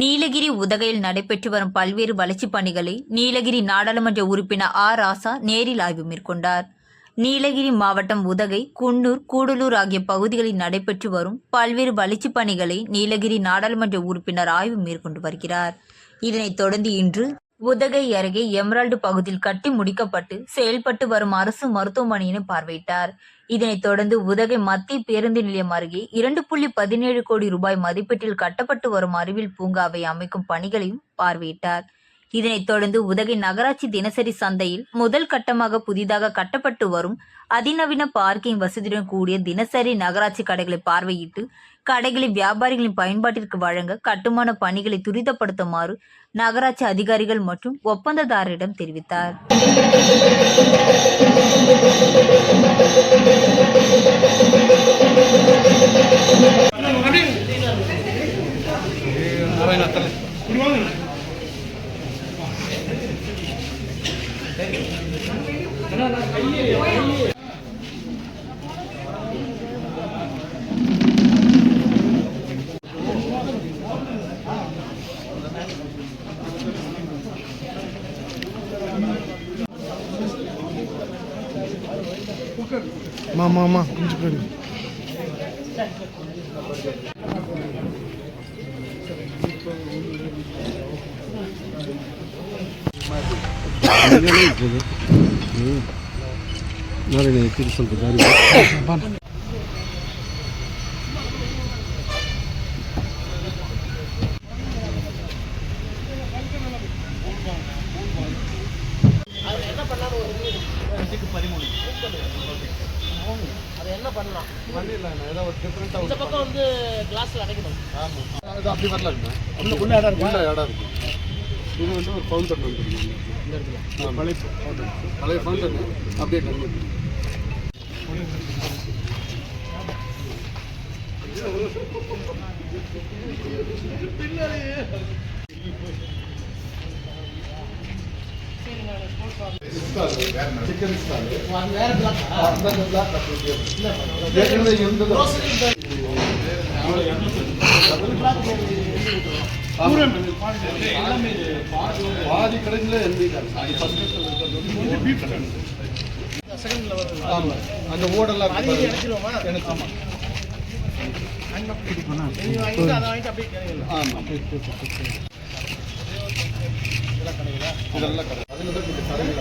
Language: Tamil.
நீலகிரி உதகையில் நடைபெற்று வரும் பல்வேறு வளர்ச்சிப் பணிகளை நீலகிரி நாடாளுமன்ற உறுப்பினர் ஆ ராசா நேரில் ஆய்வு மேற்கொண்டார். நீலகிரி மாவட்டம் உதகை குன்னூர் கூடலூர் ஆகிய பகுதிகளில் நடைபெற்று வரும் பல்வேறு வளர்ச்சிப் பணிகளை நீலகிரி நாடாளுமன்ற உறுப்பினர் ஆய்வு மேற்கொண்டு வருகிறார். இதனைத் தொடர்ந்து இன்று உதகை அருகே எமரால்டு பகுதியில் கட்டி முடிக்கப்பட்டு செயல்பட்டு வரும் அரசு மருத்துவமனையினை பார்வையிட்டார். இதனைத் தொடர்ந்து உதகை மத்திய பேருந்து நிலையம் அருகே இரண்டு புள்ளி பதினேழு கோடி ரூபாய் மதிப்பீட்டில் கட்டப்பட்டு வரும் அறிவியல் பூங்காவை அமைக்கும் பணிகளையும் பார்வையிட்டார். இதனைத் தொடர்ந்து உதகை நகராட்சி தினசரி சந்தையில் முதல் கட்டமாக புதிதாக கட்டப்பட்டு வரும் அதிநவீன பார்க்கிங் வசதியுடன் கூடிய தினசரி நகராட்சி கடைகளை பார்வையிட்டு கடைகளை வியாபாரிகளின் பயன்பாட்டிற்கு வழங்க கட்டுமான பணிகளை துரிதப்படுத்துமாறு நகராட்சி அதிகாரிகள் மற்றும் ஒப்பந்ததாரரிடம் தெரிவித்தார். மாமா మా మా మా ఉంచుకోండి கிளாஸ்ல அடைக்கணும். ஆமாம் அது அப்படி உள்ள இடம் இருக்கு. இது வந்து ஒரு ஃபவுண்டன் வந்து இந்த இடத்துல. பழைய ஃபவுண்டன் பழைய ஃபவுண்டன் அப்படியே கம்மி சிக்கன் ஸ்டால் அது வேற பிளாக் அந்த பிளாக் ஏற்கனவே இருந்தது? செகண்ட்ல வருது ஆமாம் அந்த ஓடெல்லாம் ஆமாம் இதெல்லாம் கடை அதில் தான் கொஞ்சம் கடைகள்